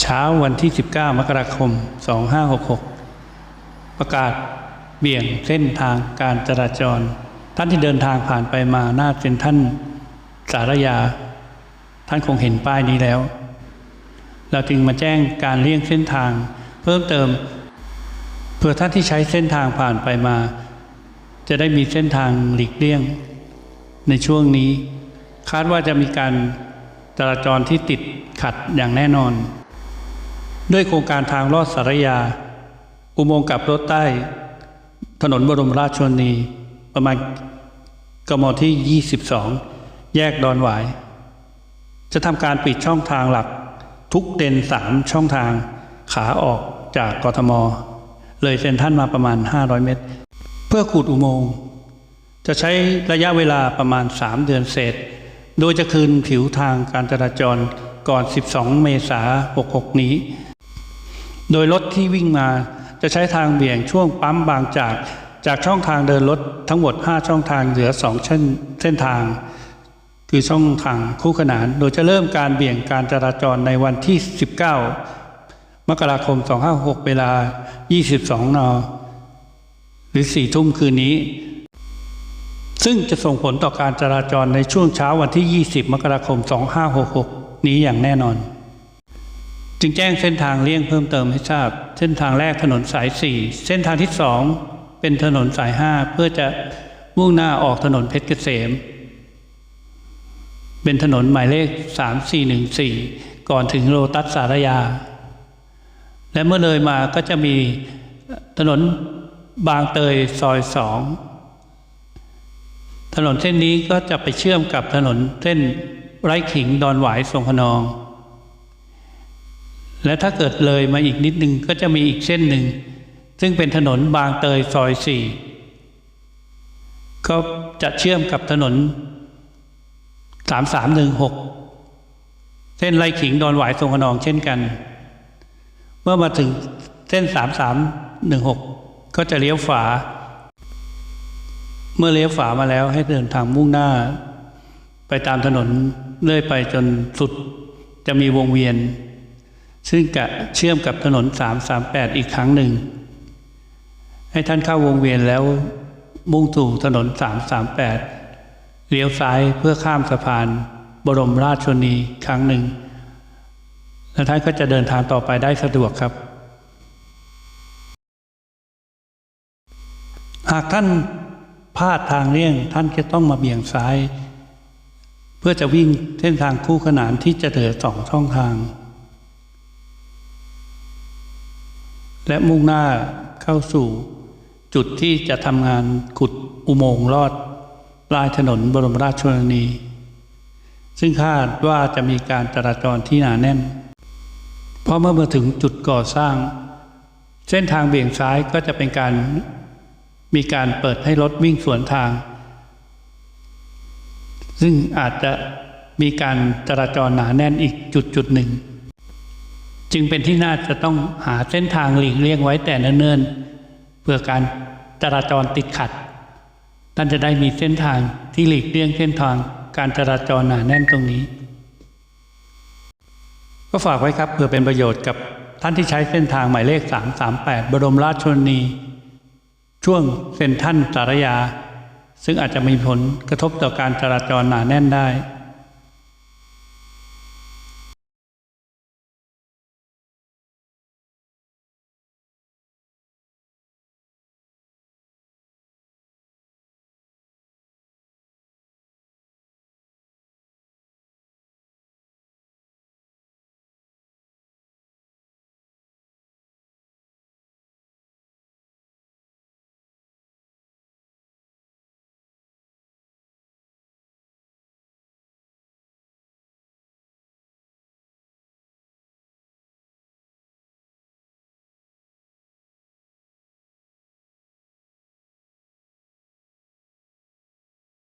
เช้าวันที่ 19 มกราคม 2566 ประกาศเบี่ยงเส้นทางการจราจร ท่านที่เดินทางผ่านไปมาหน้าเซ็นท่านสารยา ท่านคงเห็นป้ายนี้แล้ว เราจึงมาแจ้งการเลี่ยงเส้นทาง เพิ่มเติม เพื่อท่านที่ใช้เส้นทางผ่านไปมา จะได้มีเส้นทางหลีกเลี่ยง ในช่วงนี้ คาดว่าจะมีการจราจรที่ติดขัดอย่างแน่นอน ด้วยโครงการทางลอดสารยา อุโมงค์กับรถใต้ ถนนบรมราชชนี ประมาณกมที่ 22 แยกดอนหวาย จะทำการปิดช่องทางหลักทุกเลนสามช่องทางขาออกจากกทม เลยเซ็นท่านมาประมาณ 500 เมตร เพื่อขุดอุโมงค์จะใช้ระยะเวลาประมาณ 3 เดือนเศษ โดยจะคืนผิวทางการจราจรก่อน 12 เมษายน 66 นี้ โดยรถที่วิ่งมาจะใช้ทางเบี่ยงช่วงปั๊มบางจาก จากช่องทางเดินรถทั้งหมด 5 ช่องทางเหลือ 2 เส้นเส้นทาง คือช่องทางคู่ขนาน โดยจะเริ่มการเบี่ยงการจราจรในวันที่ 19 มกราคม 256 เวลา 22 น หรือ 4 ทุ่มคืนนี้ ซึ่งจะส่งผลต่อการจราจรในช่วงเช้าวันที่ 20 มกราคม 2566 นี้อย่างแน่นอน จึงแจ้งเส้นทางเลี่ยงเพิ่มเติมให้ทราบ เส้นทางแรกถนนสาย 4 เส้นทางที่2เป็นถนนสาย 5 เพื่อจะมุ่งหน้าออกถนนเพชรเกษม เป็นถนนหมายเลข 3414 ก่อนถึงโลตัสสารยา และเมื่อเลยมาก็จะมีถนนบางเตยซอยสองถนนเส้นนี้ก็จะไปเชื่อมกับถนนเส้นไร่ขิงดอนหวายทรงพนอง และถ้าเกิดเลยมาอีกนิดนึงก็จะมีอีกเส้นหนึ่ง ซึ่งเป็นถนนบางเตยซอยสี่ก็จะเชื่อมกับถนนสามสามหนึ่งหกเส้นไร่ขิงดอนหวายทรงพนองเช่นกัน เมื่อมาถึงเส้นสามสามหนึ่งหกก็จะเลี้ยวฝา เมื่อเลี้ยวฝามาแล้วให้เดินทางมุ่งหน้า ไปตามถนนเลื่อยไปจนสุดจะมีวงเวียน ซึ่งจะเชื่อมกับถนน 338 อีกครั้งหนึ่ง ให้ท่านเข้าวงเวียนแล้วมุ่งสู่ถนน 338 เลี้ยวซ้ายเพื่อข้ามสะพาน บรมราชชนีครั้งหนึ่ง แล้วท่านก็จะเดินทางต่อไปได้สะดวกครับ หากท่านพลาดทางเลี่ยงท่านจะต้องมาเบี่ยงซ้าย เพื่อจะวิ่งเส้นทางคู่ขนานที่จะเหลือสองช่องทาง และมุ่งหน้าเข้าสู่ จุดที่จะทำงานขุดอุโมงค์ลอดปลายถนนบรมราชชนนี ซึ่งคาดว่าจะมีการจราจรที่หนาแน่น เพราะเมื่อมาถึงจุดก่อสร้าง เส้นทางเบี่ยงซ้ายก็จะเป็นการมีการเปิดให้รถวิ่งสวนทาง ซึ่งอาจจะมีการจราจรหนาแน่นอีกจุดจุดหนึ่ง จึงเป็นที่น่าจะต้องหาเส้นทางหลีกเลี่ยงไว้แต่เนิ่นๆเพื่อการจราจรติดขัด ท่านจะได้มีเส้นทางที่หลีกเลี่ยงเส้นทางการจราจรหนาแน่นตรงนี้ ก็ฝากไว้ครับเพื่อเป็นประโยชน์กับท่านที่ใช้เส้นทางหมายเลข 338 บรมราชชนนี ช่วงเซ็นทันสารยา ซึ่งอาจจะมีผลกระทบต่อการจราจรหนาแน่นได้